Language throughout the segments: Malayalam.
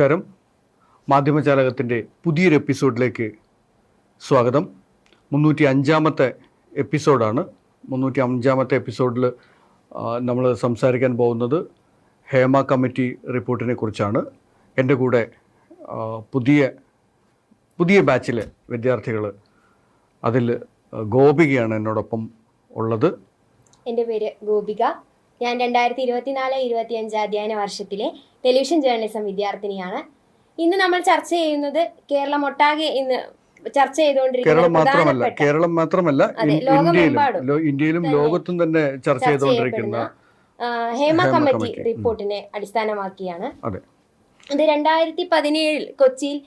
നമസ്കാരം. മാധ്യമചാലകത്തിന്റെ പുതിയൊരു എപ്പിസോഡിലേക്ക് സ്വാഗതം. മുന്നൂറ്റി അഞ്ചാമത്തെ എപ്പിസോഡാണ്. മുന്നൂറ്റി അഞ്ചാമത്തെ എപ്പിസോഡിൽ നമ്മൾ സംസാരിക്കാൻ പോകുന്നത് ഹേമ കമ്മിറ്റി റിപ്പോർട്ടിനെ കുറിച്ചാണ്. എന്റെ കൂടെ പുതിയ പുതിയ ബാച്ചിലെ വിദ്യാർത്ഥികൾ അതിൽ ഗോപികയാണ് എന്നോടൊപ്പം ഉള്ളത്. എന്റെ പേര് ഗോപിക. ഞാൻ രണ്ടായിരത്തി ഇരുപത്തിനാല് ഇരുപത്തി അഞ്ച് അധ്യയന വർഷത്തിലെ ടെലിവിഷൻ ജേർണലിസം വിദ്യാർത്ഥിനിയാണ്. ഇന്ന് നമ്മൾ ചർച്ച ചെയ്യുന്നത് കേരളം ഒട്ടാകെ ഇന്ന് ചർച്ച ചെയ്തുകൊണ്ടിരിക്കുന്ന കേരളം മാത്രമല്ല കേരളം മാത്രമല്ല ഇന്ത്യയിലും ഇന്ത്യയിലും ലോകത്തും തന്നെ ചർച്ച ചെയ്തുകൊണ്ടിരിക്കുന്ന ഹേമ കമ്മിറ്റി. റിപ്പോർട്ടിനെ അടിസ്ഥാനമാക്കിയാണ്. ഇത് രണ്ടായിരത്തി പതിനേഴിൽ കൊച്ചിയിൽ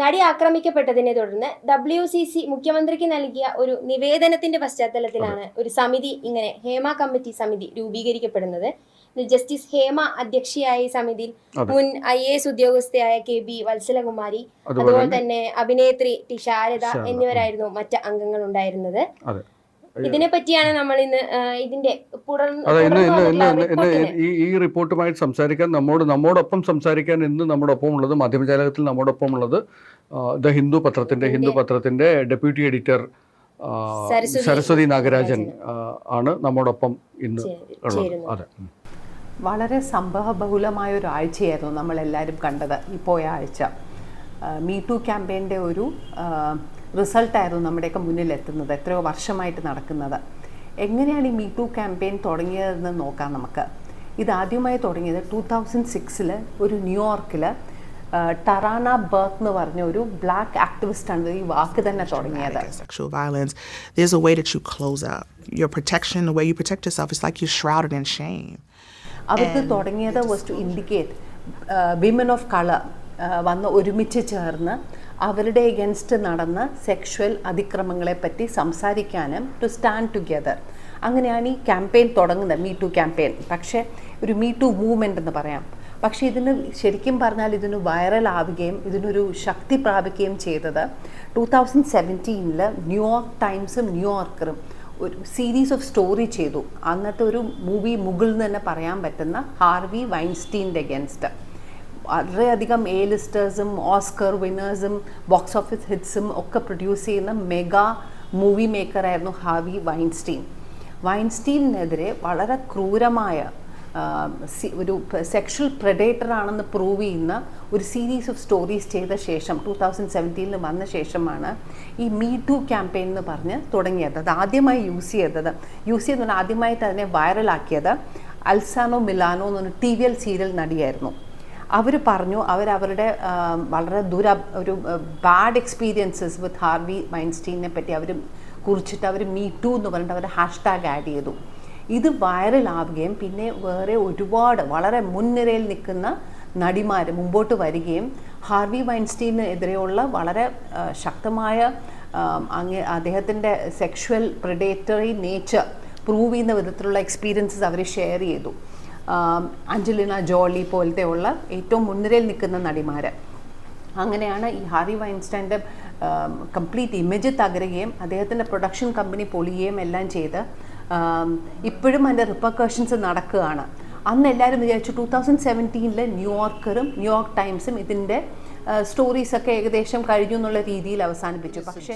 നടി ആക്രമിക്കപ്പെട്ടതിനെ തുടർന്ന് ഡബ്ല്യു സി സി മുഖ്യമന്ത്രിക്ക് നൽകിയ ഒരു നിവേദനത്തിന്റെ പശ്ചാത്തലത്തിലാണ് ഒരു സമിതി ഇങ്ങനെ ഹേമ കമ്മിറ്റി സമിതി രൂപീകരിക്കപ്പെടുന്നത്. ജസ്റ്റിസ് ഹേമ അധ്യക്ഷയായ ഈ സമിതിയിൽ മുൻ ഐ എ എസ് ഉദ്യോഗസ്ഥയായ കെ ബി വത്സലകുമാരി അതുപോലെ തന്നെ അഭിനേത്രി ടി ശാരദ. എന്നിവരായിരുന്നു മറ്റ് അംഗങ്ങൾ ഉണ്ടായിരുന്നത്. ഇതിനെ പറ്റിയാണ് നമ്മൾ ഇന്ന് ഇതിന്റെ ഈ റിപ്പോർട്ടുമായിട്ട് സംസാരിക്കാൻ നമ്മോട് നമ്മോടൊപ്പം സംസാരിക്കാൻ ഇന്ന് നമ്മോടൊപ്പം ഉള്ളത് മാധ്യമജാലകത്തിൽ നമ്മോടൊപ്പം ഉള്ളത് ദ ഹിന്ദു പത്രത്തിന്റെ ഹിന്ദു പത്രത്തിന്റെ ഡെപ്യൂട്ടി എഡിറ്റർ സരസ്വതി നാഗരാജൻ ആണ് നമ്മോടൊപ്പം ഇന്ന് ഉള്ളത്. അതെ. വളരെ വളരെ സംഭവബഹുലമായ ഒരു ആഴ്ചയായിരുന്നു നമ്മളെല്ലാവരും കണ്ടത് ഈ പോയ ആഴ്ച. മീ ടു ക്യാമ്പയിന്റെ ഒരു റിസൾട്ടായിരുന്നു നമ്മുടെയൊക്കെ മുന്നിൽ എത്തുന്നത് എത്രയോ വർഷമായിട്ട് നടക്കുന്നത്. എങ്ങനെയാണ് ഈ മീ ടു ക്യാമ്പയിൻ തുടങ്ങിയതെന്ന് നോക്കാം നമുക്ക്. ഇതാദ്യമായി തുടങ്ങിയത് ടൂ തൗസൻഡ് സിക്സിൽ ഒരു ന്യൂയോർക്കിൽ ടറാന ബർക്ക് എന്ന് പറഞ്ഞ ഒരു ബ്ലാക്ക് ആക്ടിവിസ്റ്റ് ആണ് ഈ വാക്ക് തന്നെ തുടങ്ങിയത്. sexual violence, there's a way that you close up. Your protection, the way you protect yourself, it's like you're shrouded in shame. അവർക്ക് തുടങ്ങിയത് was to indicate women of colour വന്ന് ഒരുമിച്ച് ചേർന്ന് അവരുടെ എഗൻസ്റ്റ് നടന്ന സെക്ഷുവൽ അതിക്രമങ്ങളെപ്പറ്റി സംസാരിക്കാനും ടു സ്റ്റാൻഡ് ടുഗെദർ അങ്ങനെയാണ് ഈ ക്യാമ്പയിൻ തുടങ്ങുന്നത് മീ ടു ക്യാമ്പയിൻ പക്ഷേ ഒരു മീ ടു മൂവ്മെന്റ് എന്ന് പറയാം. പക്ഷേ ഇതിന് ശരിക്കും പറഞ്ഞാൽ ഇതിന് വൈറൽ ആവുകയും ഇതിനൊരു ശക്തി പ്രാപിക്കുകയും ചെയ്തത് ടൂ തൗസൻഡ് സെവന്റീനിൽ ന്യൂയോർക്ക് ടൈംസും ന്യൂയോർക്കറും ഒരു സീരീസ് ഓഫ് സ്റ്റോറി ചെയ്തു. അന്നത്തെ ഒരു മൂവി മുഗിൾ എന്ന് തന്നെ പറയാൻ പറ്റുന്ന ഹാർവി വൈൻസ്റ്റീന്റെ അഗൻസ്റ്റ് വളരെയധികം എ ലിസ്റ്റേഴ്സും ഓസ്കർ വിന്നേഴ്സും ബോക്സ് ഓഫീസ് ഹിറ്റ്സും ഒക്കെ പ്രൊഡ്യൂസ് ചെയ്യുന്ന മെഗാ മൂവി മേക്കറായിരുന്നു ഹാവി വൈൻസ്റ്റീൻ. വൈൻസ്റ്റീനെതിരെ വളരെ ക്രൂരമായ ഒരു സെക്ഷൽ പ്രഡേറ്റർ ആണെന്ന് പ്രൂവ് ചെയ്യുന്ന ഒരു സീരീസ് ഓഫ് സ്റ്റോറീസ് ചെയ്ത ശേഷം ടു തൗസൻഡ് സെവന്റീനിൽ വന്ന ശേഷമാണ് ഈ മീ ടു ക്യാമ്പയിൻ എന്ന് പറഞ്ഞ് തുടങ്ങിയത്. അത് ആദ്യമായി യൂസ് ചെയ്തത്. യൂസ് ചെയ്തത് ആദ്യമായിട്ട് അതിനെ വൈറലാക്കിയത് അൽസാനോ മിലാനോ എന്ന് പറഞ്ഞ ടി വി എൽ സീരിയൽ നടിയായിരുന്നു. അവർ പറഞ്ഞു അവരവരുടെ വളരെ ദുര ഒരു ബാഡ് എക്സ്പീരിയൻസസ് വിത്ത് ഹാർവി മൈൻസ്റ്റീനെ പറ്റി അവർ കുറിച്ചിട്ട് അവർ മീ ടു എന്ന് പറഞ്ഞിട്ട് അവർ ഹാഷ്ടാഗ് ആഡ് ചെയ്തു. ഇത് വൈറലാവുകയും പിന്നെ വേറെ ഒരുപാട് വളരെ മുൻനിരയിൽ നിൽക്കുന്ന നടിമാർ മുമ്പോട്ട് വരികയും ഹാർവി വൈൻസ്റ്റീനെതിരെയുള്ള വളരെ ശക്തമായ അങ്ങേ അദ്ദേഹത്തിന്റെ സെക്ഷുവൽ പ്രിഡേറ്ററി നേച്ചർ പ്രൂവ് ചെയ്യുന്ന വിധത്തിലുള്ള എക്സ്പീരിയൻസസ് അവർ ഷെയർ ചെയ്തു. അഞ്ജലിന ജോളി പോലത്തെ ഉള്ള ഏറ്റവും മുൻനിരയിൽ നിൽക്കുന്ന നടിമാർ അങ്ങനെയാണ് ഈ ഹാരി വൈൻസ്റ്റൈന്റെ കംപ്ലീറ്റ് ഇമേജ് തകരുകയും അദ്ദേഹത്തിന്റെ പ്രൊഡക്ഷൻ കമ്പനി പൊളിയുകയും എല്ലാം ചെയ്ത് ഇപ്പോഴും അതിന്റെ റിപ്പർക്കഷൻസ് നടക്കുകയാണ് അന്ന് എല്ലാവരും വിചാരിച്ചു ടൂ തൗസൻഡ് സെവന്റീനിൽ ന്യൂയോർക്കറും ന്യൂയോർക്ക് ടൈംസും ഇതിന്റെ സ്റ്റോറീസൊക്കെ ഏകദേശം കഴിഞ്ഞു എന്നുള്ള രീതിയിൽ അവസാനിപ്പിച്ചു പക്ഷേ.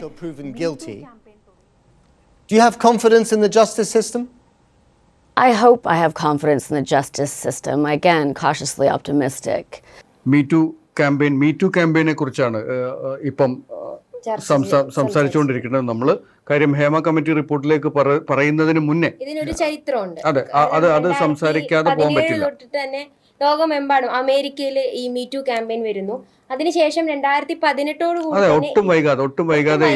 Do you have confidence in the justice system? I hope I have confidence in the justice system. Again, cautiously optimistic. Me too campaign me too ക്യാമ്പയിനെ കുറിച്ചാണ് ഇപ്പം സംസാരിച്ചുകൊണ്ടിരിക്കുന്നത് നമ്മൾ കാര്യം ഹേമ കമ്മിറ്റി റിപ്പോർട്ടിലേക്ക് പറ- പറയുന്നതിന് മുന്നേ ഇതിനൊരു ചരിത്രമുണ്ട് അതെ, അത് അത് സംസാരിക്കാതെ പോകാൻ പറ്റില്ല. ലോകമെമ്പാടും അമേരിക്കയിൽ ഈ മീറ്റു ക്യാമ്പയിൻ വരുന്നു. അതിനുശേഷം രണ്ടായിരത്തി പതിനെട്ടോട് കൂടി തന്നെ ഒട്ടും വൈകാതെ ഒട്ടും വൈകാതെ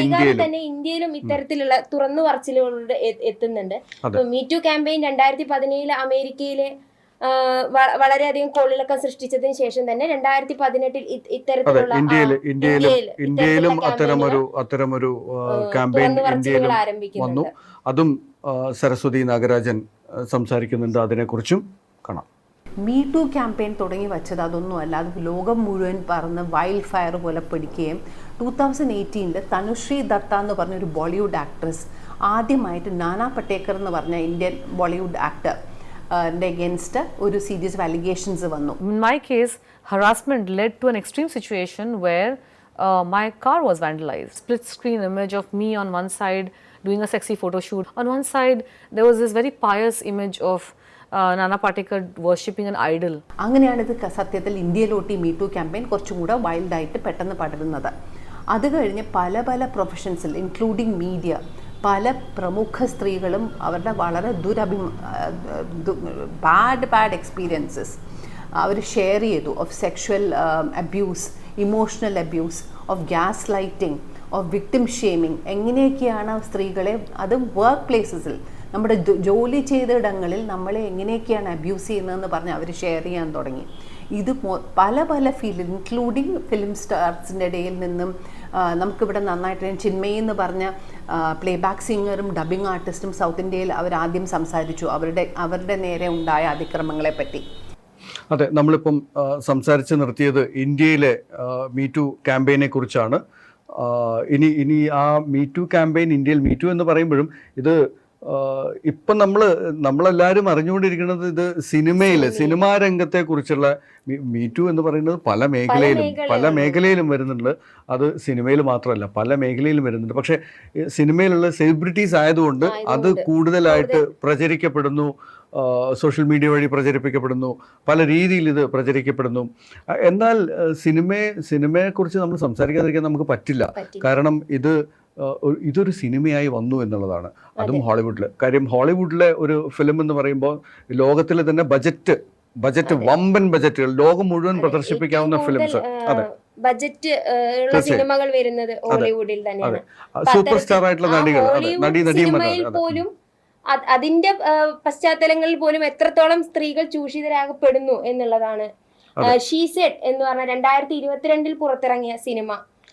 തന്നെ ഇന്ത്യയിലും ഇത്തരത്തിലുള്ള തുറന്നു പറച്ചിലുകളുടെ എ- എത്തുന്നുണ്ട്. മീറ്റു ക്യാമ്പയിൻ രണ്ടായിരത്തി പതിനേഴിൽ അമേരിക്കയിലെ വളരെയധികം കോളിളക്കം സൃഷ്ടിച്ചതിന് ശേഷം തന്നെ രണ്ടായിരത്തി പതിനെട്ടിൽ ഇത്തരത്തിലുള്ള ഇന്ത്യയിലും അത്തരമൊരു അത്തരമൊരു ക്യാമ്പയിൻ ഇന്ത്യയിലും വന്നു. അതും സരസ്വതി നാഗരാജൻ സംസാരിക്കുന്നുണ്ട്. അതിനെക്കുറിച്ചും കാണാം. മീ ടു ക്യാമ്പയിൻ തുടങ്ങി വെച്ചത് അതൊന്നുമല്ല അത് ലോകം മുഴുവൻ പറന്ന് വൈൽഡ് ഫയർ പോലെ പിടിക്കുകയും ടൂ തൗസൻഡ് എയ്റ്റീനിൽ തനുശ്രീ ദത്ത എന്ന് പറഞ്ഞൊരു ബോളിവുഡ് ആക്ട്രസ് ആദ്യമായിട്ട് നാനാ പട്ടേക്കർ എന്ന് പറഞ്ഞ ഇന്ത്യൻ ബോളിവുഡ് ആക്ടർ against ഒരു സീരീസ് ഓഫ് അലിഗേഷൻസ് വന്നു case, harassment led to an extreme situation where uh, my car was vandalized. Split screen image of me on one side doing a sexy photo shoot. On one side, there was this very pious image of uh, Patekar Patekar and idol അങ്ങനെയാണ് ഇത് സത്യത്തിൽ ഇന്ത്യയിലോട്ട് ഈ മീ ടു ക്യാമ്പയിൻ കുറച്ചും കൂടെ വൈൽഡായിട്ട് പെട്ടെന്ന് പടരുന്നത്. അത് കഴിഞ്ഞ് പല പല പ്രൊഫഷൻസിൽ ഇൻക്ലൂഡിങ് മീഡിയ പല പ്രമുഖ സ്ത്രീകളും അവരുടെ വളരെ ദുരഭി ബാഡ് ബാഡ് എക്സ്പീരിയൻസസ് അവർ ഷെയർ ചെയ്തു. Of sexual abuse emotional abuse of gaslighting of victim shaming എങ്ങനെയൊക്കെയാണ് സ്ത്രീകളെ അത് വർക്ക് പ്ലേസസിൽ നമ്മുടെ ജോലി ചെയ്തിടങ്ങളിൽ നമ്മളെ എങ്ങനെയൊക്കെയാണ് അബ്യൂസ് ചെയ്യുന്നതെന്ന് പറഞ്ഞ് അവർ ഷെയർ ചെയ്യാൻ തുടങ്ങി. ഇത് പല പല ഫീൽഡ് ഇൻക്ലൂഡിങ് ഫിലിം സ്റ്റാർസിന്റെ ഇടയിൽ നിന്നും നമുക്കിവിടെ നന്നായിട്ട് ചിന്മയി എന്ന് പറഞ്ഞ പ്ലേ ബാക്ക് സിംഗറും ഡബിങ് ആർട്ടിസ്റ്റും സൗത്ത് ഇന്ത്യയിൽ അവരാദ്യം സംസാരിച്ചു. അവരുടെ അവരുടെ നേരെ ഉണ്ടായ അതിക്രമങ്ങളെ പറ്റി. അതെ നമ്മളിപ്പം സംസാരിച്ച് നിർത്തിയത് ഇന്ത്യയിലെ മീ ടു ക്യാമ്പയിനെ കുറിച്ചാണ്. ഇനി ഇനി ആ മീ ടു ക്യാമ്പയിൻ ഇന്ത്യയിൽ മീ ടു എന്ന് പറയുമ്പോഴും ഇത് ഇപ്പം നമ്മൾ നമ്മളെല്ലാരും അറിഞ്ഞുകൊണ്ടിരിക്കുന്നത് ഇത് സിനിമയിൽ സിനിമാ രംഗത്തെ കുറിച്ചുള്ള മീറ്റു എന്ന് പറയുന്നത് പല മേഖലയിലും പല മേഖലയിലും. വരുന്നുണ്ട്. അത് സിനിമയിൽ മാത്രമല്ല പല മേഖലയിലും വരുന്നുണ്ട്. പക്ഷേ സിനിമയിലുള്ള സെലിബ്രിറ്റീസ് ആയതുകൊണ്ട് അത് കൂടുതലായിട്ട് പ്രചരിക്കപ്പെടുന്നു. സോഷ്യൽ മീഡിയ വഴി പ്രചരിപ്പിക്കപ്പെടുന്നു. പല രീതിയിൽ ഇത് പ്രചരിക്കപ്പെടുന്നു. എന്നാൽ സിനിമയെ സിനിമയെക്കുറിച്ച് നമ്മൾ സംസാരിക്കാതിരിക്കാൻ നമുക്ക് പറ്റില്ല. കാരണം ഇത് ഇതൊരു സിനിമയായി വന്നു എന്നുള്ളതാണ്. അതും ഹോളിവുഡിൽ കാര്യം ഹോളിവുഡിലെ ഒരു ഫിലിം എന്ന് പറയുമ്പോൾ ലോകത്തിലെ തന്നെ ബജറ്റ് ബജറ്റ് വമ്പൻ ബജറ്റുകൾ ലോകം മുഴുവൻ പ്രദർശിപ്പിക്കാവുന്ന ഫിലിംസ് അതെ. ബജറ്റ് ഉള്ള സിനിമകൾ വരുന്നത് ഹോളിവുഡിൽ തന്നെയാണ്. സൂപ്പർ സ്റ്റാർ ആയിട്ടുള്ള നടികൾ നടി പോലും അത് അതിന്റെ പശ്ചാത്തലങ്ങളിൽ പോലും എത്രത്തോളം സ്ത്രീകൾ ചൂഷിതരാകപ്പെടുന്നു എന്നുള്ളതാണ് ഷീസെഡ് എന്ന് പറഞ്ഞ രണ്ടായിരത്തി ഇരുപത്തിരണ്ടിൽ പുറത്തിറങ്ങിയ സിനിമ.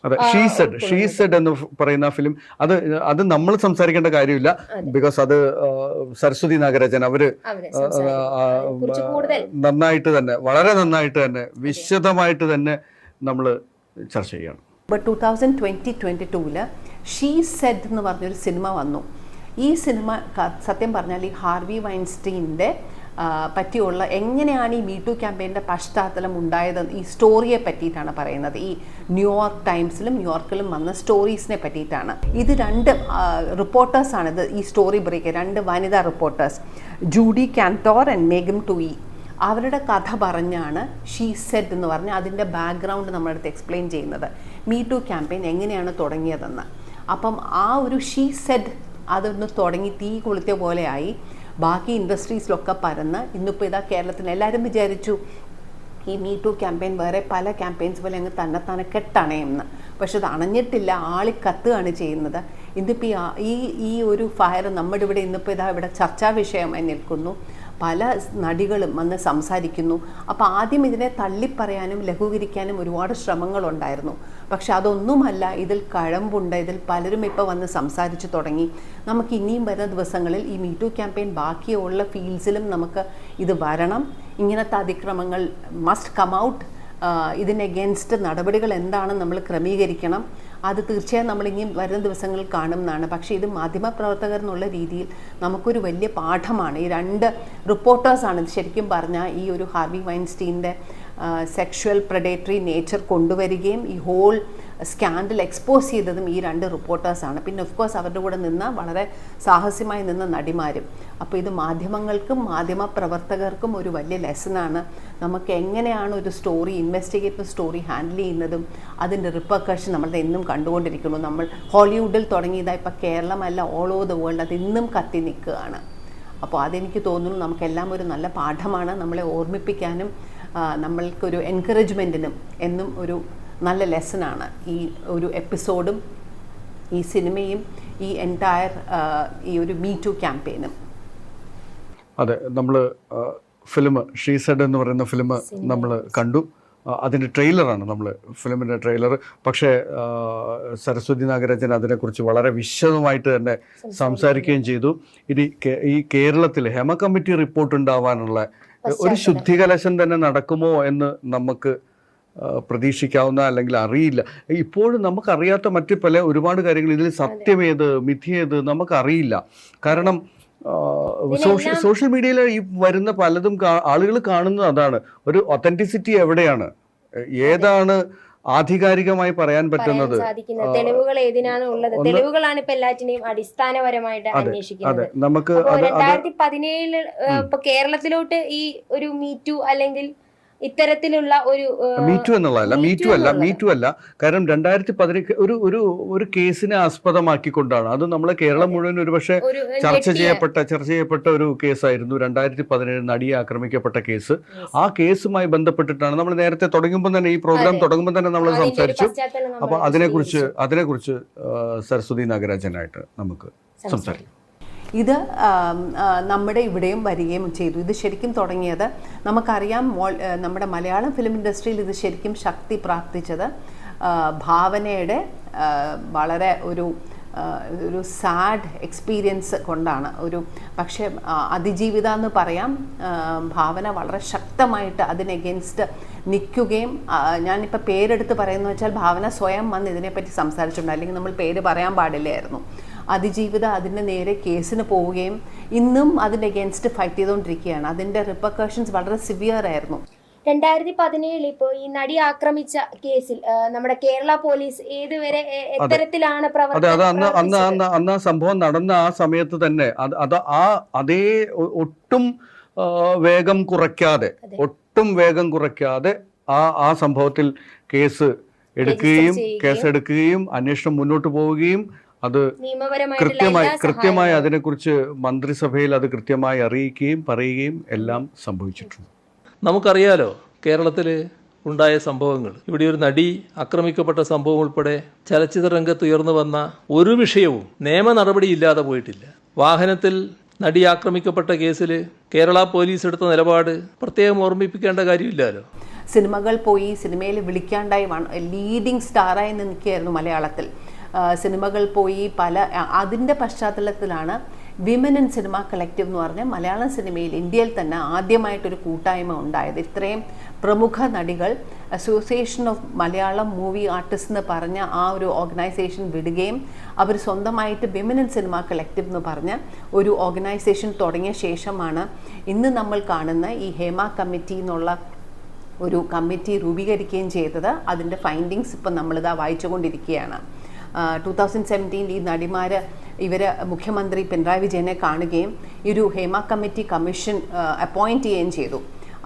അതെ ഷീ സെഡ് ഷീ സെഡ് എന്ന് പറയുന്ന ഫിലിം അത് അത് നമ്മൾ സംസാരിക്കേണ്ട കാര്യമില്ല. ബിക്കോസ് അത് സരസ്വതി നാഗരാജൻ അവർ നന്നായിട്ട് തന്നെ വളരെ നന്നായിട്ട് തന്നെ വിശദമായിട്ട് തന്നെ നമ്മൾ ചർച്ച ചെയ്യണം. But two thousand twenty twenty ടൂവിൽ ഷീ സെഡ് എന്ന് പറഞ്ഞൊരു സിനിമ വന്നു. ഈ സിനിമ സത്യം പറഞ്ഞാൽ ഈ ഹാർവി വൈൻസ്റ്റീന്റെ പറ്റിയുള്ള എങ്ങനെയാണ് ഈ മീ ടു ക്യാമ്പയിന്റെ പശ്ചാത്തലം ഉണ്ടായത്? ഈ സ്റ്റോറിയെ പറ്റിയിട്ടാണ് പറയുന്നത്. ഈ ന്യൂയോർക്ക് ടൈംസിലും ന്യൂയോർക്കിലും വന്ന സ്റ്റോറീസിനെ പറ്റിയിട്ടാണ്. ഇത് രണ്ട് റിപ്പോർട്ടേഴ്സാണ് ഇത് ഈ സ്റ്റോറി ബ്രേക്ക് രണ്ട് വനിതാ reporters Jodi Kantor and Megan Twohey അവരുടെ കഥ പറഞ്ഞാണ് ഷീ സെറ്റ് എന്ന് പറഞ്ഞ് അതിന്റെ ബാക്ക്ഗ്രൗണ്ട് നമ്മളടുത്ത് എക്സ്പ്ലെയിൻ ചെയ്യുന്നത്. മീ ടു ക്യാമ്പയിൻ എങ്ങനെയാണ് തുടങ്ങിയതെന്ന്. അപ്പം ആ ഒരു ഷീ സെഡ് അതൊന്ന് തുടങ്ങി തീ കൊളുത്തിയ പോലെയായി ബാക്കി ഇൻഡസ്ട്രീസിലൊക്കെ പരന്ന് ഇന്നിപ്പോൾ ഇതാ കേരളത്തിൽ എല്ലാവരും വിചാരിച്ചു ഈ മീ ടു ക്യാമ്പയിൻ വേറെ പല ക്യാമ്പയിൻസ് പോലെ അങ്ങ് തന്നെത്താനെ കെട്ടണയെന്ന് പക്ഷെ അത് അണഞ്ഞിട്ടില്ല ആളി കത്തുകയാണ് ചെയ്യുന്നത്. ഇന്നിപ്പോൾ ഈ ഈ ഒരു ഫയർ നമ്മുടെ ഇവിടെ ഇന്നിപ്പോൾ ഇതാ ഇവിടെ ചർച്ചാ വിഷയമായി നിൽക്കുന്നു. പല നടികളും വന്ന് സംസാരിക്കുന്നു. അപ്പോൾ ആദ്യം ഇതിനെ തള്ളിപ്പറയാനും ലഘൂകരിക്കാനും ഒരുപാട് ശ്രമങ്ങളുണ്ടായിരുന്നു. പക്ഷെ അതൊന്നുമല്ല. ഇതിൽ കഴമ്പുണ്ട്. ഇതിൽ പലരും ഇപ്പോൾ വന്ന് സംസാരിച്ചു തുടങ്ങി. നമുക്ക് ഇനിയും വരുന്ന ദിവസങ്ങളിൽ ഈ മീറ്റു ക്യാമ്പയിൻ ബാക്കിയുള്ള ഫീൽഡ്സിലും നമുക്ക് ഇത് വരണം. ഇങ്ങനത്തെ അതിക്രമങ്ങൾ മസ്റ്റ് കം ഔട്ട് ഇതിനെഗെൻസ്റ്റ് നടപടികൾ എന്താണെന്ന് നമ്മൾ ക്രമീകരിക്കണം. അത് തീർച്ചയായും നമ്മൾ ഇനിയും വരുന്ന ദിവസങ്ങളിൽ കാണുന്നതാണ് പക്ഷേ ഇത് മാധ്യമപ്രവർത്തകർ എന്നുള്ള രീതിയിൽ നമുക്കൊരു വലിയ പാഠമാണ്. ഈ രണ്ട് റിപ്പോർട്ടേഴ്സാണ് ശരിക്കും പറഞ്ഞാൽ ഈ ഒരു ഹാർവി വൈൻസ്റ്റീന്റെ സെക്ഷുവൽ പ്രഡേറ്ററി നേച്ചർ കൊണ്ടുവരികയും ഈ ഹോൾ സ്കാൻഡൽ എക്സ്പോസ് ചെയ്തതും ഈ രണ്ട് റിപ്പോർട്ടേഴ്സാണ് പിന്നെ ഓഫ് കോഴ്സ് അവരുടെ കൂടെ നിന്ന വളരെ സാഹസ്യമായി നിന്ന നടിമാരും. അപ്പോൾ ഇത് മാധ്യമങ്ങൾക്കും മാധ്യമ പ്രവർത്തകർക്കും ഒരു വലിയ ലെസണാണ് നമുക്ക് എങ്ങനെയാണ് ഒരു സ്റ്റോറി ഇൻവെസ്റ്റിഗേറ്റീവ് സ്റ്റോറി ഹാൻഡിൽ ചെയ്യുന്നതും അതിന്റെ റിപ്പർക്കഷൻ നമ്മൾ എന്നും കണ്ടുകൊണ്ടിരിക്കുന്നു. നമ്മൾ ഹോളിവുഡിൽ തുടങ്ങിയതായി ഇപ്പോൾ കേരളമല്ല ഓൾ ഓവർ ദ വേൾഡ് അത് ഇന്നും കത്തി നിൽക്കുകയാണ്. അപ്പോൾ അതെനിക്ക് തോന്നുന്നു നമുക്കെല്ലാം ഒരു നല്ല പാഠമാണ്. നമ്മളെ ഓർമ്മിപ്പിക്കാനും നമ്മൾക്കൊരു എൻകറേജ്മെന്റിനും എന്നും ഒരു നല്ല ലെസണാണ് ഈ ഒരു എപ്പിസോഡും ഈ സിനിമയും ഈ എന്റയർ ഈ ഒരു മീ ടു ക്യാമ്പയിനും അതെ നമ്മൾ ഫിലിം ഷീസഡ് എന്ന് പറയുന്ന ഫിലിം നമ്മൾ കണ്ടു. അതിന്റെ ട്രെയിലറാണ് നമ്മൾ ഫിലിമിന്റെ ട്രെയിലർ പക്ഷേ സരസ്വതി നാഗരാജൻ അതിനെക്കുറിച്ച് വളരെ വിശദമായിട്ട് തന്നെ സംസാരിക്കുകയും ചെയ്തു. ഇനി ഈ കേരളത്തിൽ ഹെമ കമ്മിറ്റി റിപ്പോർട്ട് ഉണ്ടാവാനുള്ള ഒരു ശുദ്ധി ശുദ്ധികലശം തന്നെ നടക്കുമോ എന്ന് നമുക്ക് പ്രതീക്ഷിക്കാവുന്ന അല്ലെങ്കിൽ അറിയില്ല. ഇപ്പോഴും നമുക്കറിയാത്ത മറ്റു പല ഒരുപാട് കാര്യങ്ങൾ. ഇതിൽ സത്യമേത് മിഥിയേത് നമുക്കറിയില്ല. കാരണം സോഷ്യൽ സോഷ്യൽ മീഡിയയിൽ ഈ വരുന്ന പലതും ആളുകൾ കാണുന്നത് അതാണ്. ഒരു ഒത്തന്റിസിറ്റി എവിടെയാണ്? ഏതാണ് ആധികാരികമായി പറയാൻ പറ്റുന്നത് തെളിവുകൾ ഏതിനാണ് ഉള്ളത്? തെളിവുകളാണ് ഇപ്പൊ എല്ലാറ്റിനെയും അടിസ്ഥാനപരമായിട്ട് അന്വേഷിക്കുന്നത്. നമുക്ക് രണ്ടായിരത്തി പതിനേഴിൽ ഇപ്പൊ കേരളത്തിലോട്ട് ഈ ഒരു മീറ്റു അല്ലെങ്കിൽ ഇത്തരത്തിലുള്ള ഒരു മീറ്റു എന്നുള്ളതല്ല മീറ്റു അല്ല. മീറ്റു അല്ല. കാരണം രണ്ടായിരത്തി പതിനെട്ട് ഒരു ഒരു ഒരു കേസിനെ ആസ്പദമാക്കിക്കൊണ്ടാണ്. അത് നമ്മളെ കേരളം മുഴുവൻ ഒരുപക്ഷെ ഒരു ചർച്ച ചെയ്യപ്പെട്ട ചർച്ച ചെയ്യപ്പെട്ട ഒരു കേസായിരുന്നു രണ്ടായിരത്തി പതിനേഴ് നടിയെ ആക്രമിക്കപ്പെട്ട കേസ്. ആ കേസുമായി ബന്ധപ്പെട്ടിട്ടാണ് നമ്മൾ നേരത്തെ തുടങ്ങുമ്പോൾ തന്നെ ഈ പ്രോഗ്രാം തുടങ്ങുമ്പോൾ തന്നെ നമ്മൾ സംസാരിച്ചു. അപ്പൊ അതിനെക്കുറിച്ച് അതിനെക്കുറിച്ച് സരസ്വതി നാഗരാജനായിട്ട് നമുക്ക് സംസാരിക്കാം. ഇത് നമ്മുടെ ഇവിടെയും വരികയും ചെയ്തു. ഇത് ശരിക്കും തുടങ്ങിയത് നമുക്കറിയാം നമ്മുടെ മലയാളം ഫിലിം ഇൻഡസ്ട്രിയിൽ ഇത് ശരിക്കും ശക്തി പ്രാപ്തിച്ചത് ഭാവനയുടെ വളരെ ഒരു ഒരു സാഡ് എക്സ്പീരിയൻസ് കൊണ്ടാണ്. ഒരു പക്ഷേ അതിജീവിത എന്ന് പറയാം ഭാവന വളരെ ശക്തമായിട്ട് അതിന് നിൽക്കുകയും ഞാനിപ്പോൾ പേരെടുത്ത് പറയുന്നത് വെച്ചാൽ ഭാവന സ്വയം വന്ന് ഇതിനെപ്പറ്റി സംസാരിച്ചിട്ടുണ്ട്. അല്ലെങ്കിൽ നമ്മൾ പേര് പറയാൻ പാടില്ലായിരുന്നു. അതിജീവിത അതിന്റെ നേരെ കേസിന് പോവുകയും ഇന്നും അതിന്റെ എഗൻസ്റ്റ് ഫൈറ്റ് ചെയ്തുകൊണ്ടിരിക്കുകയാണ്. അതിന്റെ റിപ്പർക്കഷൻസ് വളരെ സിവിയർ ആയിരുന്നു. രണ്ടായിരത്തി പതിനേഴിൽ ഇപ്പോ ഈ നടി ആക്രമിച്ച കേസിൽ നമ്മുടെ കേരള പോലീസ് ഏതുവരെ എത്തരത്തിലാണ് അതെ അന്ന് അന്ന് അന്ന് അന്ന് ആ സംഭവം നടന്ന ആ സമയത്ത് തന്നെ അത് അത് ആ അതേ ഒട്ടും വേഗം കുറയ്ക്കാതെ ഒട്ടും വേഗം കുറയ്ക്കാതെ ആ ആ സംഭവത്തിൽ കേസ് എടുക്കുകയും കേസെടുക്കുകയും കേസ് എടുക്കുകയും അന്വേഷണം മുന്നോട്ട് പോവുകയും അത് കൃത്യമായി കൃത്യമായി അതിനെക്കുറിച്ച് മന്ത്രിസഭയിൽ അത് കൃത്യമായി അറിയിക്കുകയും പറയുകയും എല്ലാം സംഭവിച്ചിട്ടുണ്ട്. നമുക്കറിയാലോ കേരളത്തിൽ ഉണ്ടായ സംഭവങ്ങൾ. ഇവിടെ ഒരു നടി ആക്രമിക്കപ്പെട്ട സംഭവം ഉൾപ്പെടെ ചലച്ചിത്ര രംഗത്ത് ഉയർന്നു വന്ന ഒരു വിഷയവും നിയമ നടപടിയില്ലാതെ പോയിട്ടില്ല. വാഹനത്തിൽ നടി ആക്രമിക്കപ്പെട്ട കേസിൽ കേരള പോലീസ് എടുത്ത നിലപാട് പ്രത്യേകം ഓർമ്മിപ്പിക്കേണ്ട കാര്യമില്ലല്ലോ. സിനിമകൾ പോയി സിനിമയിൽ വിളിക്കാണ്ടായി ലീഡിംഗ് സ്റ്റാറായി നിൽക്കുകയായിരുന്നു മലയാളത്തിൽ. സിനിമകൾ പോയി പല അതിന്റെ പശ്ചാത്തലത്തിലാണ് വിമൻ ഇൻ സിനിമ കളക്റ്റീവ് എന്ന് പറഞ്ഞ മലയാളം സിനിമയിൽ ഇന്ത്യയിൽ തന്നെ ആദ്യമായിട്ടൊരു കൂട്ടായ്മ ഉണ്ടായത്. ഇത്രയും പ്രമുഖ നടികൾ association of Malayalam movie artist എന്ന് പറഞ്ഞ ആ ഒരു ഓർഗനൈസേഷൻ വിടുകയും അവർ സ്വന്തമായിട്ട് വിമൻ ഇൻ സിനിമ കളക്റ്റീവ് എന്ന് പറഞ്ഞ ഒരു ഓർഗനൈസേഷൻ തുടങ്ങിയ ശേഷമാണ് ഇന്ന് നമ്മൾ കാണുന്ന ഈ ഹേമ കമ്മിറ്റി എന്നുള്ള ഒരു കമ്മിറ്റി രൂപീകരിക്കുകയും ചെയ്തത്. അതിന്റെ ഫൈൻഡിങ്സ് ഇപ്പം നമ്മളിതാ വായിച്ചുകൊണ്ടിരിക്കുകയാണ്. ടു തൗസൻഡ് സെവന്റീൻ ഈ നടിമാർ ഇവർ മുഖ്യമന്ത്രി പിണറായി വിജയനെ കാണുകയും ഈ ഒരു ഹേമ കമ്മിറ്റി കമ്മീഷൻ അപ്പോയിന്റ് ചെയ്യുകയും ചെയ്തു.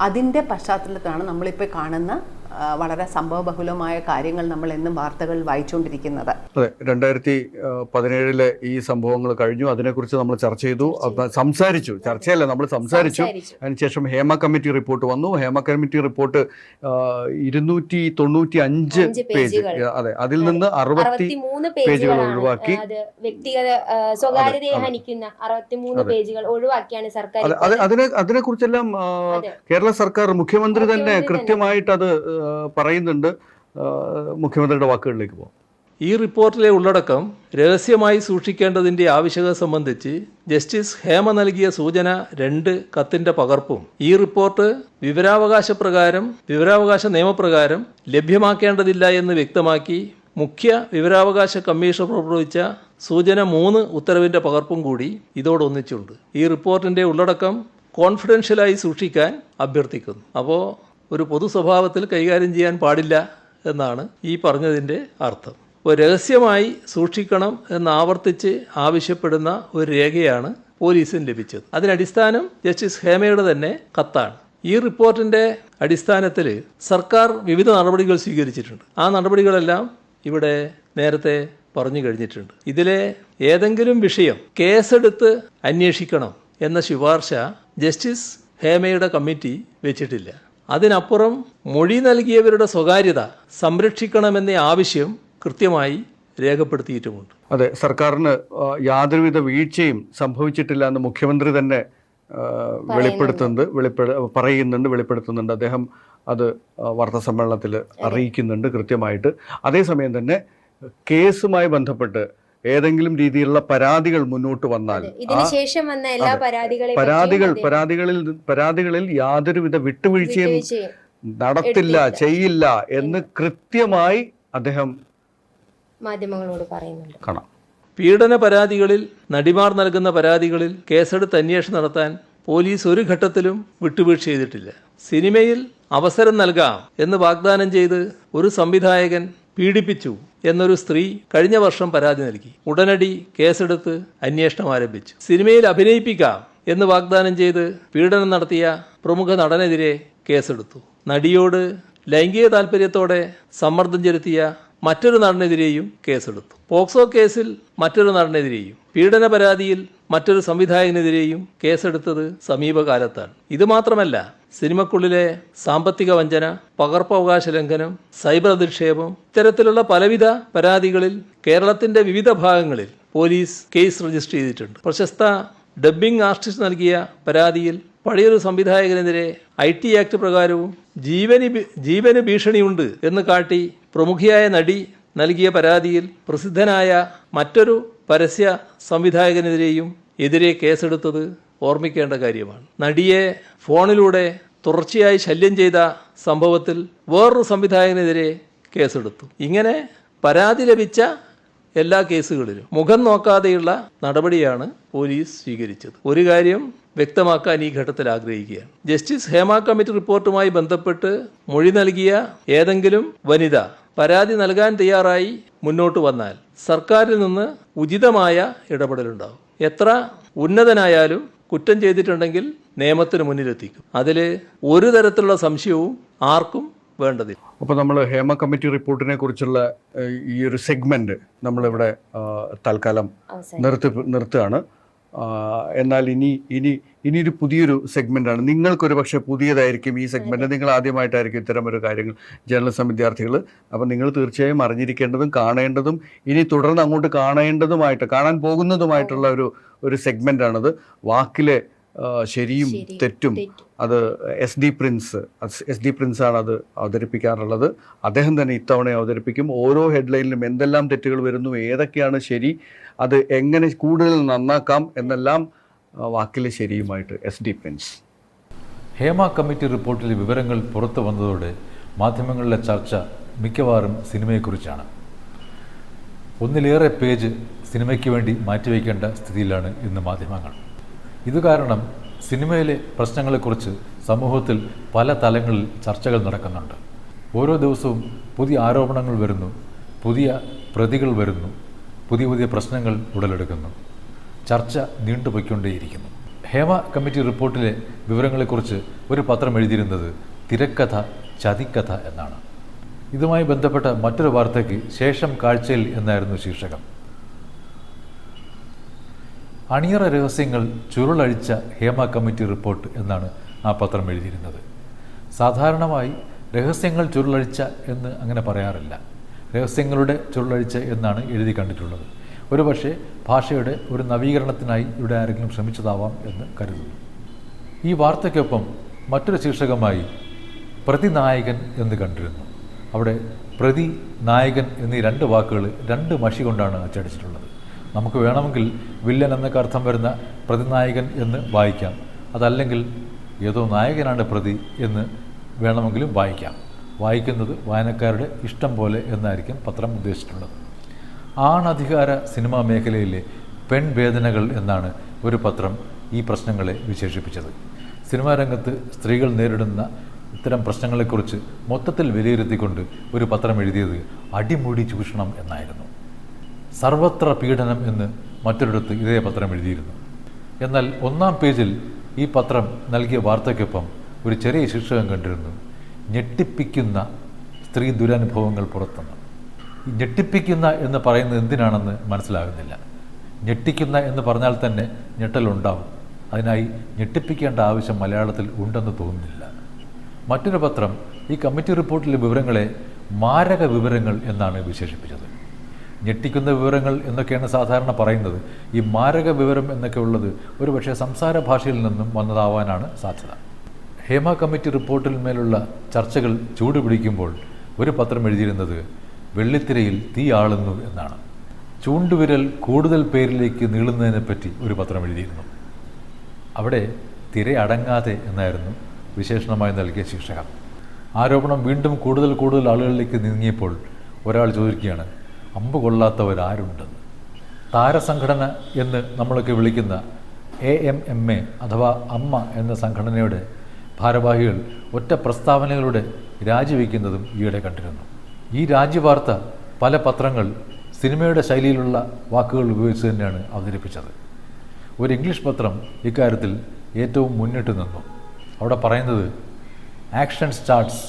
അതിന്റെ പശ്ചാത്തലത്തിലാണ് നമ്മളിപ്പോൾ കാണുന്ന വളരെ സംഭവബഹുലമായ കാര്യങ്ങൾ നമ്മൾ എന്നും വാർത്തകൾ വായിച്ചുകൊണ്ടിരിക്കുന്നത്. അതെ രണ്ടായിരത്തി പതിനേഴിലെ ഈ സംഭവങ്ങൾ കഴിഞ്ഞു. അതിനെക്കുറിച്ച് നമ്മൾ ചർച്ച ചെയ്തു. സംസാരിച്ചു. ചർച്ചയല്ല നമ്മൾ സംസാരിച്ചു. അതിനുശേഷം ഹേമ കമ്മിറ്റി റിപ്പോർട്ട് വന്നു. ഹേമ കമ്മിറ്റി റിപ്പോർട്ട് ഇരുന്നൂറ്റി തൊണ്ണൂറ്റി അഞ്ച് പേജ്. അതെ. അതിൽ നിന്ന് അറുപത്തി പേജുകൾ ഒഴിവാക്കി. അത് വ്യക്തിഗത സ്വകാര്യതയെ. ഹനിക്കുന്ന അറുപത്തിമൂന്ന്. പേജുകൾ ഒഴിവാക്കിയാണ് സർക്കാർ അതെ അതിനെ അതിനെക്കുറിച്ചെല്ലാം കേരള സർക്കാർ മുഖ്യമന്ത്രി തന്നെ കൃത്യമായിട്ട് അത് പറയുന്നുണ്ട്. മുഖ്യമന്ത്രിയുടെ വാക്കുകളിലേക്ക് പോകാം ഈ റിപ്പോർട്ടിലെ ഉള്ളടക്കം രഹസ്യമായി സൂക്ഷിക്കേണ്ടതിന്റെ ആവശ്യകത സംബന്ധിച്ച് ജസ്റ്റിസ് ഹേമ നൽകിയ സൂചന രണ്ട് കത്തിന്റെ പകർപ്പും ഈ റിപ്പോർട്ട് വിവരാവകാശ പ്രകാരം വിവരാവകാശ നിയമപ്രകാരം ലഭ്യമാക്കേണ്ടതില്ല എന്ന് വ്യക്തമാക്കി മുഖ്യ വിവരാവകാശ കമ്മീഷൻ പുറപ്പെടുവിച്ച സൂചന മൂന്ന് ഉത്തരവിന്റെ പകർപ്പും കൂടി ഇതോടൊന്നിച്ചുണ്ട്. ഈ റിപ്പോർട്ടിന്റെ ഉള്ളടക്കം കോൺഫിഡൻഷ്യലായി സൂക്ഷിക്കാൻ അഭ്യർത്ഥിക്കുന്നു. അപ്പോൾ ഒരു പൊതു സ്വഭാവത്തിൽ കൈകാര്യം ചെയ്യാൻ പാടില്ല എന്നാണ് ഈ പറഞ്ഞതിന്റെ അർത്ഥം. അപ്പോൾ രഹസ്യമായി സൂക്ഷിക്കണം എന്ന് ആവർത്തിച്ച് ആവശ്യപ്പെടുന്ന ഒരു രേഖയാണ് പോലീസിന് ലഭിച്ചത്. അതിനടിസ്ഥാനം ജസ്റ്റിസ് ഹേമയുടെ തന്നെ കത്താണ്. ഈ റിപ്പോർട്ടിന്റെ അടിസ്ഥാനത്തിൽ സർക്കാർ വിവിധ നടപടികൾ സ്വീകരിച്ചിട്ടുണ്ട്. ആ നടപടികളെല്ലാം ഇവിടെ നേരത്തെ പറഞ്ഞു കഴിഞ്ഞിട്ടുണ്ട്. ഇതിലെ ഏതെങ്കിലും വിഷയം കേസെടുത്ത് അന്വേഷിക്കണം എന്ന ശുപാർശ ജസ്റ്റിസ് ഹേമയുടെ കമ്മിറ്റി വെച്ചിട്ടില്ല. അതിനപ്പുറം മൊഴി നൽകിയവരുടെ സ്വകാര്യത സംരക്ഷിക്കണമെന്ന ആവശ്യം കൃത്യമായി രേഖപ്പെടുത്തിയിട്ടുമുണ്ട്. അതെ സർക്കാരിന് യാതൊരുവിധ വീഴ്ചയും സംഭവിച്ചിട്ടില്ല എന്ന് മുഖ്യമന്ത്രി തന്നെ വെളിപ്പെടുത്തുന്നുണ്ട് വെളിപ്പെടു പറയുന്നുണ്ട് വെളിപ്പെടുത്തുന്നുണ്ട്. അദ്ദേഹം അത് വാർത്താ സമ്മേളനത്തിൽ അറിയിക്കുന്നുണ്ട് കൃത്യമായിട്ട്. അതേസമയം തന്നെ കേസുമായി ബന്ധപ്പെട്ട് ഏതെങ്കിലും രീതിയിലുള്ള പരാതികൾ മുന്നോട്ട് വന്നാൽ വന്ന എല്ലാ. പരാതികൾ പരാതികളിൽ പരാതികളിൽ യാതൊരുവിധ വിട്ടുവീഴ്ചയും നടത്തില്ല. ചെയ്യില്ല എന്ന് കൃത്യമായി അദ്ദേഹം മാധ്യമങ്ങളോട് പറയുന്നുണ്ട്. കാണാം. പീഡന പരാതികളിൽ നടിമാർ നൽകുന്ന പരാതികളിൽ കേസെടുത്ത് അന്വേഷണം നടത്താൻ പോലീസ് ഒരു ഘട്ടത്തിലും വിട്ടുവീഴ്ച ചെയ്തിട്ടില്ല. സിനിമയിൽ അവസരം നൽകാം എന്ന് വാഗ്ദാനം ചെയ്ത് ഒരു സംവിധായകൻ പീഡിപ്പിച്ചു. എന്നൊരു സ്ത്രീ കഴിഞ്ഞ വർഷം പരാതി നൽകി. ഉടനടി കേസെടുത്ത് അന്വേഷണം ആരംഭിച്ചു. സിനിമയിൽ അഭിനയിപ്പിക്കാം എന്ന് വാഗ്ദാനം ചെയ്ത് പീഡനം നടത്തിയ പ്രമുഖ നടനെതിരെ കേസെടുത്തു. നടിയോട് ലൈംഗിക താൽപ്പര്യത്തോടെ സമ്മർദ്ദം ചെലുത്തിയ മറ്റൊരു നടനെതിരെയും കേസെടുത്തു. പോക്സോ കേസിൽ മറ്റൊരു നടനെതിരെയും പീഡന പരാതിയിൽ മറ്റൊരു സംവിധായകനെതിരെയും കേസെടുത്തത് സമീപകാലത്താണ്. ഇത് മാത്രമല്ല സിനിമക്കുള്ളിലെ സാമ്പത്തിക വഞ്ചന പകർപ്പവകാശ ലംഘനം സൈബർ അധിക്ഷേപം ഇത്തരത്തിലുള്ള പലവിധ പരാതികളിൽ കേരളത്തിന്റെ വിവിധ ഭാഗങ്ങളിൽ പോലീസ് കേസ് രജിസ്റ്റർ ചെയ്തിട്ടുണ്ട്. പ്രശസ്ത ഡബ്ബിംഗ് ആർട്ടിസ്റ്റ് നൽകിയ പരാതിയിൽ പഴയൊരു സംവിധായകനെതിരെ ഐ ടി ആക്ട് പ്രകാരവും ജീവന് ജീവന് ഭീഷണിയുണ്ട് എന്ന് കാട്ടി പ്രമുഖിയായ നടി നൽകിയ പരാതിയിൽ പ്രസിദ്ധനായ മറ്റൊരു പരസ്യ സംവിധായകനെതിരെയും എതിരെ കേസെടുത്തത് ഓർമ്മിക്കേണ്ട കാര്യമാണ്. നടിയെ ഫോണിലൂടെ തുടർച്ചയായി ശല്യം ചെയ്ത സംഭവത്തിൽ വേറൊരു സംവിധായകനെതിരെ കേസെടുത്തു. ഇങ്ങനെ പരാതി ലഭിച്ച എല്ലാ കേസുകളിലും മുഖം നോക്കാതെയുള്ള നടപടിയാണ് പോലീസ് സ്വീകരിച്ചത്. ഒരു കാര്യം വ്യക്തമാക്കാൻ ഈ ഘട്ടത്തിൽ ആഗ്രഹിക്കുകയാണ്. ജസ്റ്റിസ് ഹേമ കമ്മിറ്റി റിപ്പോർട്ടുമായി ബന്ധപ്പെട്ട് മൊഴി നൽകിയ ഏതെങ്കിലും വനിത പരാതി നൽകാൻ തയ്യാറായി മുന്നോട്ട് വന്നാൽ സർക്കാരിൽ നിന്ന് ഉചിതമായ ഇടപെടലുണ്ടാവും എത്ര ഉന്നതനായാലും കുറ്റം ചെയ്തിട്ടുണ്ടെങ്കിൽ നിയമത്തിന് മുന്നിലെത്തിക്കും. അതിൽ ഒരു തരത്തിലുള്ള സംശയവും ആർക്കും വേണ്ടതില്ല. അപ്പോൾ നമ്മൾ ഹേമ കമ്മിറ്റി റിപ്പോർട്ടിനെ കുറിച്ചുള്ള ഈ ഒരു സെഗ്മെന്റ് നമ്മളിവിടെ തൽക്കാലം നിർത്തി നിർത്തുകയാണ്. എന്നാൽ ഇനി ഇനി ഇനി ഒരു പുതിയൊരു സെഗ്മെന്റാണ്. നിങ്ങൾക്കൊരു പക്ഷേ പുതിയതായിരിക്കും ഈ സെഗ്മെന്റ്. നിങ്ങൾ ആദ്യമായിട്ടായിരിക്കും ഇത്തരം ഒരു കാര്യങ്ങൾ ജേർണലിസം വിദ്യാർത്ഥികൾ അപ്പം നിങ്ങൾ തീർച്ചയായും അറിഞ്ഞിരിക്കേണ്ടതും കാണേണ്ടതും ഇനി തുടർന്ന് അങ്ങോട്ട് കാണേണ്ടതുമായിട്ട് കാണാൻ പോകുന്നതുമായിട്ടുള്ള ഒരു ഒരു സെഗ്മെന്റാണത്. വാക്കിലെ ശരിയും തെറ്റും. അത് S D Prince S D Prince ആണ് അത് അവതരിപ്പിക്കാറുള്ളത്. അദ്ദേഹം തന്നെ ഇത്തവണ അവതരിപ്പിക്കും. ഓരോ ഹെഡ്ലൈനിലും എന്തെല്ലാം തെറ്റുകൾ വരുന്നു ഏതൊക്കെയാണ് ശരി അത് എങ്ങനെ കൂടുതൽ നന്നാക്കാം എന്നെല്ലാം വാക്കിലെ ശരിയുമായിട്ട് S D Prince. Hema committee റിപ്പോർട്ടിലെ വിവരങ്ങൾ പുറത്തു വന്നതോടെ മാധ്യമങ്ങളിലെ ചർച്ച മിക്കവാറും സിനിമയെക്കുറിച്ചാണ്. ഒന്നിലേറെ പേജ് സിനിമയ്ക്ക് വേണ്ടി മാറ്റിവെക്കേണ്ട സ്ഥിതിയിലാണ് ഇന്ന് മാധ്യമങ്ങൾ. ഇത് കാരണം സിനിമയിലെ പ്രശ്നങ്ങളെക്കുറിച്ച് സമൂഹത്തിൽ പല തലങ്ങളിൽ ചർച്ചകൾ നടക്കുന്നുണ്ട്. ഓരോ ദിവസവും പുതിയ ആരോപണങ്ങൾ വരുന്നു പുതിയ പ്രതികൾ വരുന്നു പുതിയ പുതിയ പ്രശ്നങ്ങൾ ഉടലെടുക്കുന്നു. ചർച്ച നീണ്ടുപോയിക്കൊണ്ടേയിരിക്കുന്നു. ഹേമ കമ്മിറ്റി റിപ്പോർട്ടിലെ വിവരങ്ങളെക്കുറിച്ച് ഒരു പത്രം എഴുതിയിരുന്നത് തിരക്കഥ ചതിക്കഥ എന്നാണ്. ഇതുമായി ബന്ധപ്പെട്ട മറ്റൊരു വാർത്തയ്ക്ക് ശേഷം കാഴ്ചയിൽ എന്നായിരുന്നു ശീർഷകം. അണിയറ രഹസ്യങ്ങൾ ചുരുളഴിച്ച ഹേമ കമ്മിറ്റി റിപ്പോർട്ട് എന്നാണ് ആ പത്രം എഴുതിയിരുന്നത്. സാധാരണമായി രഹസ്യങ്ങൾ ചുരുളഴിച്ച എന്ന് അങ്ങനെ പറയാറില്ല. രഹസ്യങ്ങളുടെ ചുരുളഴിച്ച് എന്നാണ് എഴുതി കണ്ടിട്ടുള്ളത്. ഒരുപക്ഷെ ഭാഷയുടെ ഒരു നവീകരണത്തിനായി ഇവിടെ ആരെങ്കിലും ശ്രമിച്ചതാവാം എന്ന് കരുതുന്നു. ഈ വാർത്തയ്ക്കൊപ്പം മറ്റൊരു ശീർഷകമായി പ്രതിനായകൻ എന്ന് കണ്ടിരുന്നു. അവിടെ പ്രതി നായകൻ എന്നീ രണ്ട് വാക്കുകൾ രണ്ട് മഷി കൊണ്ടാണ് അച്ചടിച്ചിട്ടുള്ളത്. നമുക്ക് വേണമെങ്കിൽ വില്ലൻ എന്നൊക്കെ അർത്ഥം വരുന്ന പ്രതിനായകൻ എന്ന് വായിക്കാം. അതല്ലെങ്കിൽ ഏതോ നായകനാണ് പ്രതി എന്ന് വേണമെങ്കിലും വായിക്കാം. വായിക്കുന്നത് വായനക്കാരുടെ ഇഷ്ടം പോലെ എന്നായിരിക്കും പത്രം ഉദ്ദേശിച്ചിട്ടുള്ളത്. ആണധികാര സിനിമാ മേഖലയിലെ പെൺവേദനകൾ എന്നാണ് ഒരു പത്രം ഈ പ്രശ്നങ്ങളെ വിശേഷിപ്പിച്ചത്. സിനിമാ രംഗത്ത് സ്ത്രീകൾ നേരിടുന്ന ഇത്തരം പ്രശ്നങ്ങളെക്കുറിച്ച് മൊത്തത്തിൽ വിലയിരുത്തിക്കൊണ്ട് ഒരു പത്രം എഴുതിയത് അടിമുടി ചൂഷണം എന്നായിരുന്നു. സർവത്ര പീഡനം എന്ന് മറ്റൊരിടത്ത് ഇതേ പത്രം എഴുതിയിരുന്നു. എന്നാൽ ഒന്നാം പേജിൽ ഈ പത്രം നൽകിയ വാർത്തയ്ക്കൊപ്പം ഒരു ചെറിയ ശീർഷകം കണ്ടിരുന്നു. ഞെട്ടിപ്പിക്കുന്ന സ്ത്രീ ദുരനുഭവങ്ങൾ പുറത്തുനിന്ന് ഞെട്ടിപ്പിക്കുന്ന എന്ന് പറയുന്നത് എന്തിനാണെന്ന് മനസ്സിലാകുന്നില്ല. ഞെട്ടിക്കുന്ന എന്ന് പറഞ്ഞാൽ തന്നെ ഞെട്ടലുണ്ടാവും. അതിനായി ഞെട്ടിപ്പിക്കേണ്ട ആവശ്യം മലയാളത്തിൽ ഉണ്ടെന്ന് തോന്നുന്നില്ല. മറ്റൊരു പത്രം ഈ കമ്മിറ്റി റിപ്പോർട്ടിലെ വിവരങ്ങളെ മാരക വിവരങ്ങൾ എന്നാണ് വിശേഷിപ്പിച്ചത്. ഞെട്ടിക്കുന്ന വിവരങ്ങൾ എന്നൊക്കെയാണ് സാധാരണ പറയുന്നത്. ഈ മാരക വിവരം എന്നൊക്കെ ഉള്ളത് ഒരു സംസാര ഭാഷയിൽ നിന്നും വന്നതാവാനാണ് സാധ്യത. ഹേമ കമ്മിറ്റി റിപ്പോർട്ടിന്മേലുള്ള ചർച്ചകൾ ചൂടുപിടിക്കുമ്പോൾ ഒരു പത്രം എഴുതിയിരുന്നത് വെള്ളിത്തിരയിൽ തീ ആളുന്നു എന്നാണ്. ചൂണ്ടുവിരൽ കൂടുതൽ പേരിലേക്ക് നീളുന്നതിനെപ്പറ്റി ഒരു പത്രം എഴുതിയിരുന്നു. അവിടെ തിര അടങ്ങാതെ എന്നായിരുന്നു വിശേഷണമായി നൽകിയ ശീർഷകം. ആരോപണം വീണ്ടും കൂടുതൽ കൂടുതൽ ആളുകളിലേക്ക് നീങ്ങിയപ്പോൾ ഒരാൾ ചോദിക്കുകയാണ് അമ്പ് കൊള്ളാത്തവരാരുണ്ടെന്ന്? താരസംഘടന എന്ന് നമ്മളൊക്കെ വിളിക്കുന്ന എ എം എം എ അഥവാ അമ്മ എന്ന സംഘടനയുടെ ഭാരവാഹികൾ ഒറ്റ പ്രസ്താവനകളുടെ രാജിവെക്കുന്നതും ഈയിടെ കണ്ടിരുന്നു. ഈ രാജ്യവാർത്ത പല പത്രങ്ങൾ സിനിമയുടെ ശൈലിയിലുള്ള വാക്കുകൾ ഉപയോഗിച്ച് തന്നെയാണ് അവതരിപ്പിച്ചത്. ഒരു ഇംഗ്ലീഷ് പത്രം ഇക്കാര്യത്തിൽ ഏറ്റവും മുന്നിട്ട് നിന്നു. അവിടെ പറയുന്നത് action starts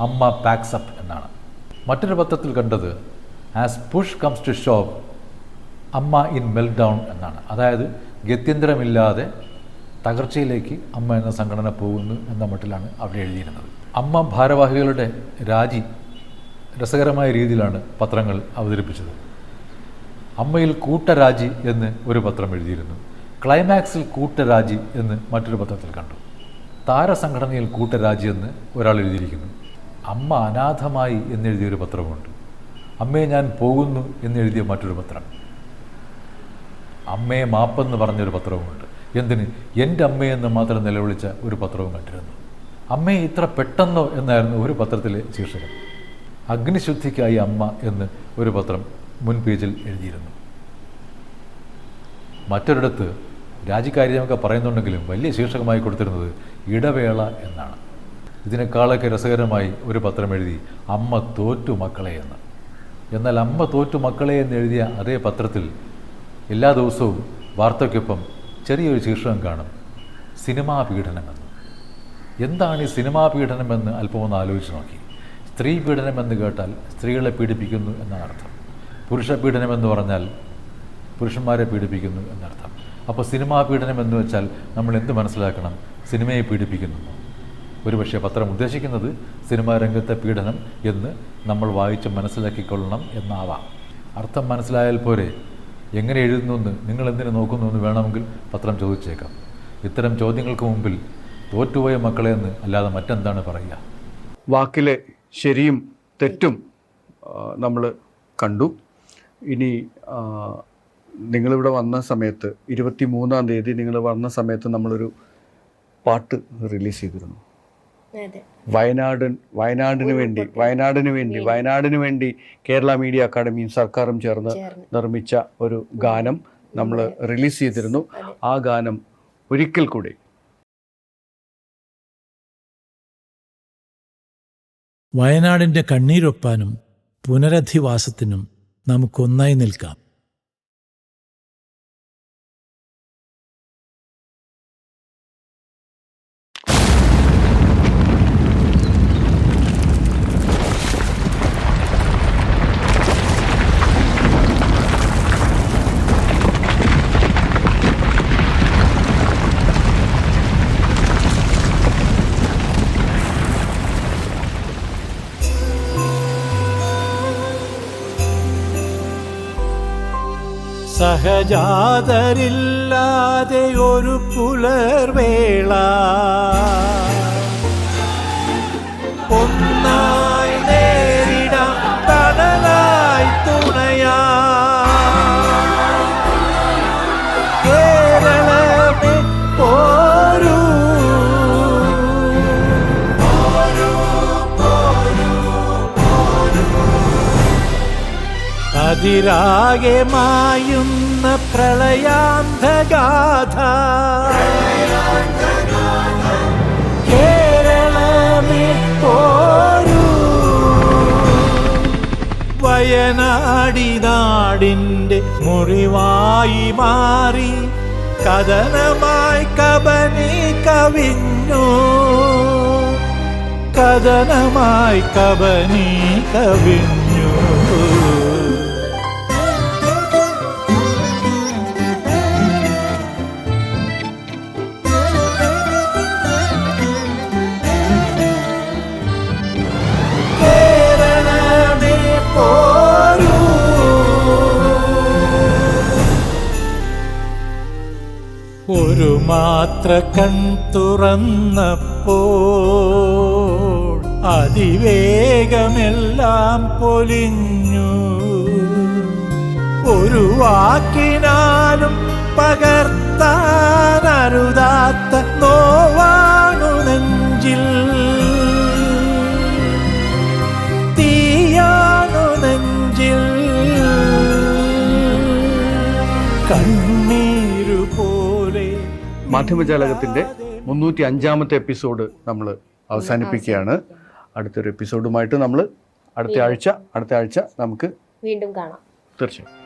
AMMA packs up എന്നാണ്. മറ്റൊരു പത്രത്തിൽ കണ്ടത് as push comes to shove AMMA in meltdown എന്നാണ്. അതായത് ഗത്യന്തരമില്ലാതെ തകർച്ചയിലേക്ക് അമ്മ എന്ന സംഘടന പോകുന്നു എന്ന മട്ടിലാണ് അവിടെ എഴുതിയിരുന്നത്. അമ്മ ഭാരവാഹികളുടെ രാജി രസകരമായ രീതിയിലാണ് പത്രങ്ങൾ അവതരിപ്പിച്ചത്. അമ്മയിൽ കൂട്ടരാജി എന്ന് ഒരു പത്രം എഴുതിയിരുന്നു. ക്ലൈമാക്സിൽ കൂട്ടരാജി എന്ന് മറ്റൊരു പത്രത്തിൽ കണ്ടു. താരസംഘടനയിൽ കൂട്ടരാജി എന്ന് ഒരാൾ എഴുതിയിരിക്കുന്നു. അമ്മ അനാഥമായി എന്നെഴുതിയൊരു പത്രമുണ്ട്. അമ്മയെ ഞാൻ പോകുന്നു എന്നെഴുതിയ മറ്റൊരു പത്രം. അമ്മയെ മാപ്പെന്ന് പറഞ്ഞൊരു പത്രവുമുണ്ട്. എന്തിന്? എന്റെ അമ്മയെന്ന് മാത്രം നിലവിളിച്ച ഒരു പത്രവും കണ്ടിരുന്നു അമ്മയെ ഇത്ര പെട്ടെന്നോ എന്നായിരുന്നു ഒരു പത്രത്തിലെ ശീർഷകം. അഗ്നിശുദ്ധിക്കായി അമ്മ എന്ന് ഒരു പത്രം മുൻ പേജിൽ എഴുതിയിരുന്നു. മറ്റൊരിടത്ത് രാജിക്കാര്യമൊക്കെ പറയുന്നുണ്ടെങ്കിലും വലിയ ശീർഷകമായി കൊടുത്തിരുന്നത് ഇടവേള എന്നാണ്. ഇതിനേക്കാളൊക്കെ രസകരമായി ഒരു പത്രം എഴുതി അമ്മ തോറ്റു മക്കളെ എന്ന്. എന്നാൽ അമ്മ തോറ്റു മക്കളെ എന്ന് എഴുതിയ അതേ പത്രത്തിൽ എല്ലാ ദിവസവും വാർത്തയ്ക്കൊപ്പം ചെറിയൊരു ശീർഷകം കാണും. സിനിമാ പീഡനമെന്ന്. എന്താണ് ഈ സിനിമാ പീഡനമെന്ന് അല്പം ഒന്ന് ആലോചിച്ച് നോക്കി. സ്ത്രീ പീഡനമെന്ന് കേട്ടാൽ സ്ത്രീകളെ പീഡിപ്പിക്കുന്നു എന്നാണ് അർത്ഥം പുരുഷ പീഡനമെന്ന് പറഞ്ഞാൽ പുരുഷന്മാരെ പീഡിപ്പിക്കുന്നു എന്നർത്ഥം. അപ്പോൾ സിനിമാ പീഡനം എന്ന് വെച്ചാൽ നമ്മൾ എന്ത് മനസ്സിലാക്കണം? സിനിമയെ പീഡിപ്പിക്കുന്നു. ഒരുപക്ഷെ പത്രം ഉദ്ദേശിക്കുന്നത് സിനിമാ രംഗത്തെ പീഡനം എന്ന് നമ്മൾ വായിച്ച് മനസ്സിലാക്കിക്കൊള്ളണം എന്നാവാം. അർത്ഥം മനസ്സിലായാൽ പോരെ? എങ്ങനെ എഴുതുന്നു എന്ന് നിങ്ങൾ എന്തിനു നോക്കുന്നു എന്ന് വേണമെങ്കിൽ പത്രം ചോദിച്ചേക്കാം. ഇത്തരം ചോദ്യങ്ങൾക്ക് മുമ്പിൽ തോറ്റുപോയ മക്കളെ എന്ന് അല്ലാതെ മറ്റെന്താണ് പറയുക? വാക്കിലെ ശരിയും തെറ്റും നമ്മൾ കണ്ടു. ഇനി നിങ്ങളിവിടെ വന്ന സമയത്ത് ഇരുപത്തി മൂന്നാം തീയതി നിങ്ങൾ വന്ന സമയത്ത് നമ്മളൊരു പാട്ട് റിലീസ് ചെയ്തിരുന്നു. അതെ. വയനാടൻ വയനാടിന് വേണ്ടി വയനാടിന് വേണ്ടി വയനാടിന് വേണ്ടി കേരള മീഡിയ അക്കാദമിയും സർക്കാരും ചേർന്ന് ചേർന്ന്. നിർമ്മിച്ച ഒരു ഗാനം നമ്മൾ റിലീസ് ചെയ്തിരുന്നു. ആ ഗാനം ഒരിക്കൽ കൂടി. വയനാടിന്റെ കണ്ണീരൊപ്പാനും പുനരധിവാസത്തിനും നമുക്കൊന്നായി നിൽക്കാം. സഹജാതരില്ലാതെ ഒരു പുലർവേള. ഒന്നായി നേരിടാം തണലായി തുണയാ. കേരളമേ പോരൂ. അതിരാകെ മായുന്ന പ്രളയാന്ധഗാഥ. കേരളമേ മുറിവായി മാറി കഥനമായി കബനി കവിഞ്ഞു. കഥനമായി കബനി കവിഞ്ഞു. മാത്ര കൺ തുറന്നപ്പോൾ അതിവേഗമെല്ലാം പൊലിഞ്ഞു. ഒരു വാക്കിനാലും പകർത്താനരുതാത്ത നോവാണു നെഞ്ചിൽ. തീയാണു നെഞ്ചിൽ. കണ്ണീരു പോലെ മാധ്യമജാലകത്തിന്റെ മുന്നൂറ്റി അഞ്ചാമത്തെ എപ്പിസോഡ് നമ്മൾ അവസാനിപ്പിക്കുകയാണ്. അടുത്തൊരു എപ്പിസോഡുമായിട്ട് നമ്മൾ അടുത്ത ആഴ്ച അടുത്ത ആഴ്ച നമുക്ക് വീണ്ടും കാണാം. തീർച്ചയായും.